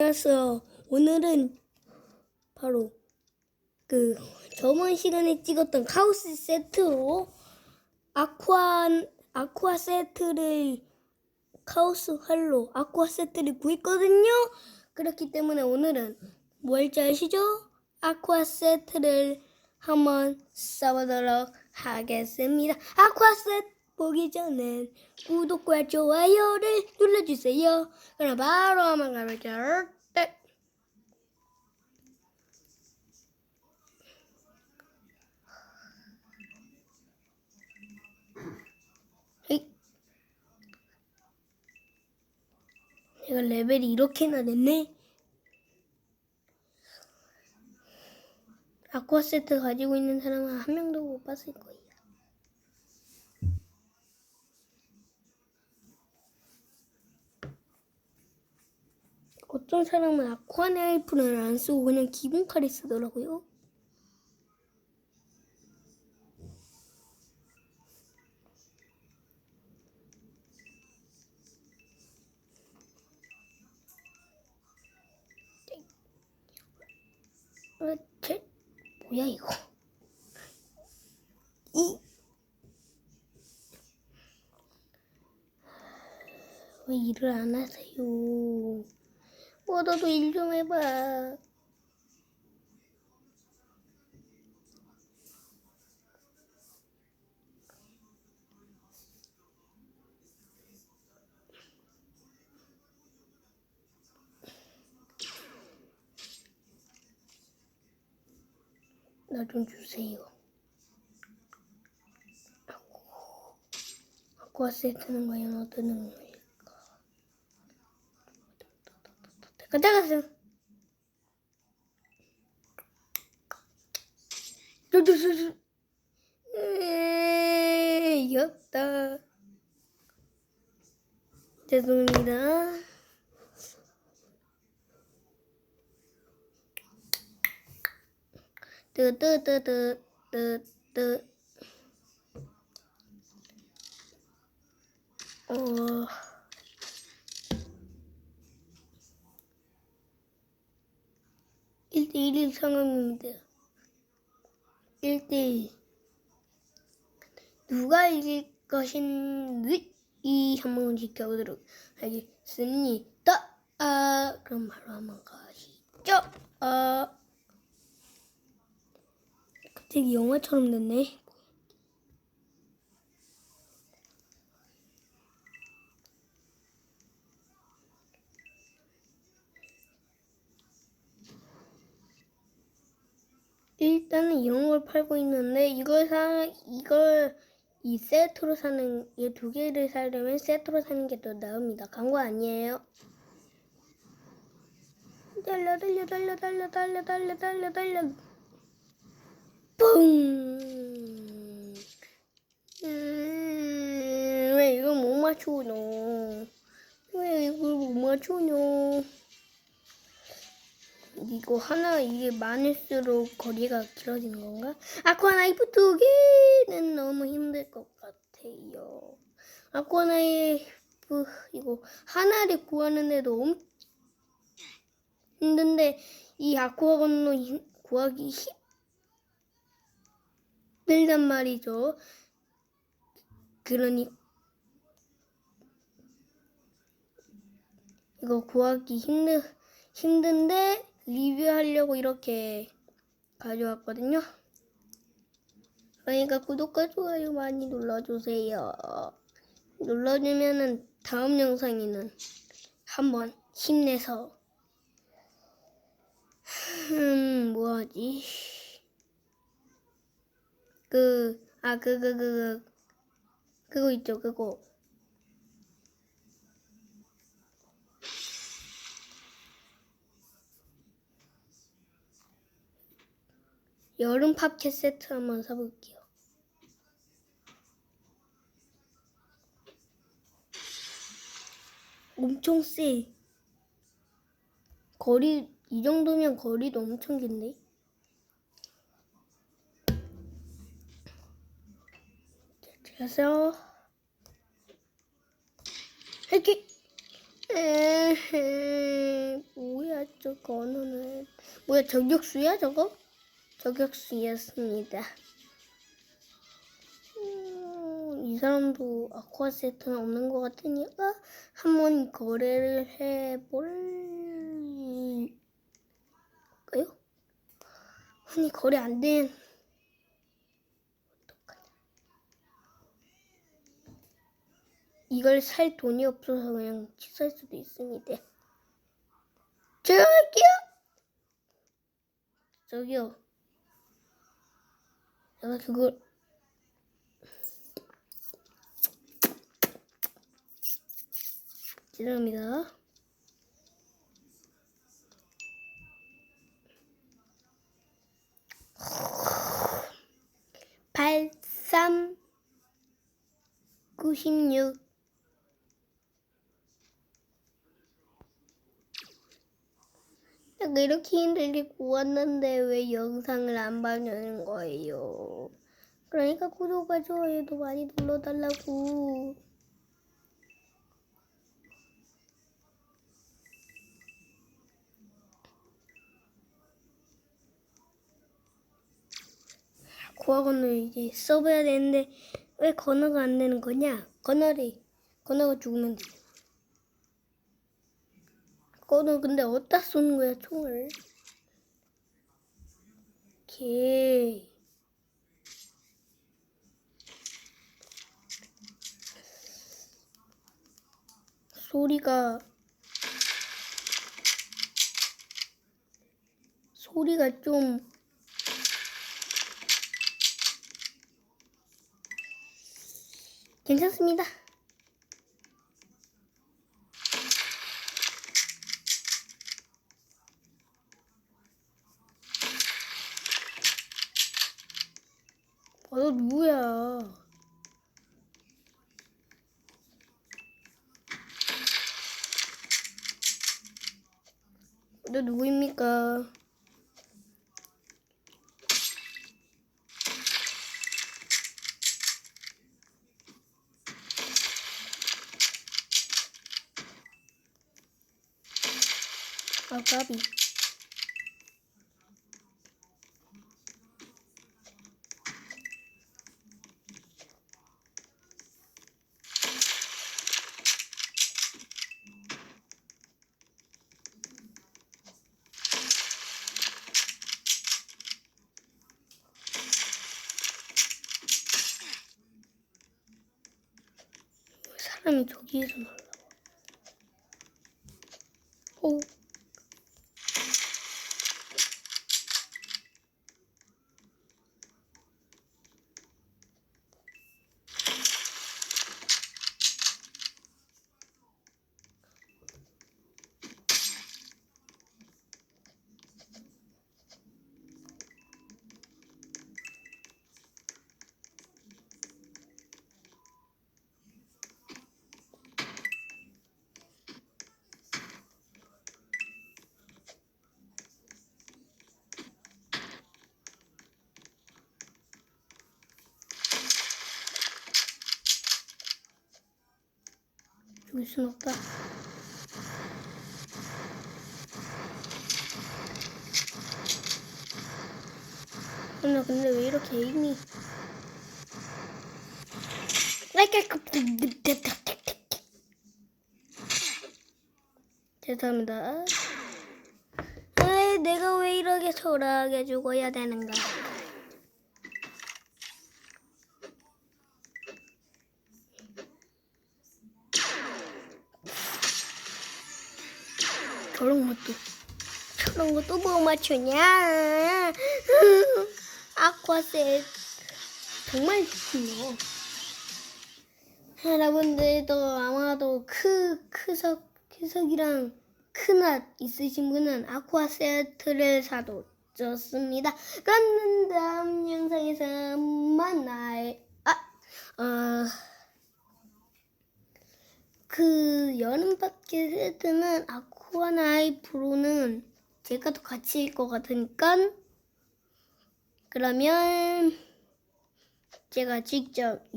안녕하세요. 오늘은 바로 그 저번 시간에 찍었던 카오스 세트로 아쿠아 아쿠아 세트를 카오스 활로 아쿠아 세트를 구했거든요. 그렇기 때문에 오늘은 뭐 할지 아시죠? 아쿠아 세트를 한번 써보도록 하겠습니다. 아쿠아 세트 보기 전에 구독과 좋아요를 눌러주세요. 그럼 바로 한번 가볼게요. 네. 내가 레벨이 이렇게나 됐네. 아쿠아 세트 가지고 있는 사람은 한 명도 못 봤을 거예요. 어떤 사람은 아쿠아 네이프를 안 쓰고 그냥 기본 칼을 쓰더라고요. 어, 제, 뭐야 이거? 이, 왜 일을 안 하세요? 뭐 너도 일 좀 해봐. 나 좀 주세요. 아쿠아 세트는 과연 어떤 능력일까? 따가세요. 두두두두. 예, 귀엽다. 죄송합니다. 뜨뜨뜨뜨뜨뜨. 어. 일대일 상황입니다. 1대1. 누가 이길 것인지 이 한번 지켜보도록 하겠습니다. 아, 그럼 바로 한번 가시죠. 아, 갑자기 영화처럼 됐네. 일단은 이런 걸 팔고 있는데 이걸 사 이걸 이 세트로 사는 이 두 개를 사려면 세트로 사는 게 더 나습니다. 광고 아니에요. 달려 달려 달려 달려 달려 달려 달려 달려 뿡. 음, 왜 이거 못 맞추노? 왜 이걸 못 맞추노? 이거 하나 이게 많을수록 거리가 길어지는 건가? 아쿠아 나이프 두 개는 너무 힘들 것 같아요. 아쿠아 나이프 이거 하나를 구하는데도 힘든데 이 아쿠아 건너 힘- 구하기 힘들단 말이죠. 그러니 이거 구하기 힘든 힘든데 리뷰하려고 이렇게 가져왔거든요. 그러니까 구독과 좋아요 많이 눌러주세요. 눌러주면은 다음 영상에는 한번 힘내서 음 뭐하지? 그 아 그 그 그 그 그거 있죠 그거 여름 팝켓 세트 한번 사볼게요. 엄청 세. 거리 이 정도면 거리도 엄청 긴데. 그래서 이렇게 에헤, 뭐야 저거 언어는 뭐야 저격수야 저거? 저격수였습니다. 음, 이 사람도 아쿠아 세트는 없는 것 같으니까 한번 거래를 해볼까요? 아니 거래 안 된. 이걸 살 돈이 없어서 그냥 취소할 수도 있습니다. 할게요. 저기요. 내가 그걸. 팔삼 구십육 내가 이렇게 힘들게 구웠는데 왜 영상을 안 봐주는 거예요? 그러니까 구독과 좋아요도 많이 눌러달라고. 고학원을 이제 써봐야 되는데 왜 건어가 안 되는 거냐? 건어리 건어가 죽으면 돼. 건어 근데 어디다 쏘는 거야 총을? 개. 소리가 소리가 좀 괜찮습니다. 너 누구야? 너 누구입니까? 아, 까비. 사람이 저기에서 날라. 오. 순 없다. 나 근데 왜 이렇게 에임이 죄송합니다. 에 내가 왜 이렇게 소라게 죽어야 되는가? 저런 것도 저런 것도 못 맞추냐? 아쿠아셋 정말 좋네요. 여러분들도 아마도 크 크석 크석이랑 크낫 있으신 분은 아쿠아 세트를 사도 좋습니다. 그럼 다음 영상에서 만나요. 아, 어. 그 여름 밖에 세트는 아쿠아 나이 프로는 제가 더 같이 일 것 같으니까 그러면 제가 직접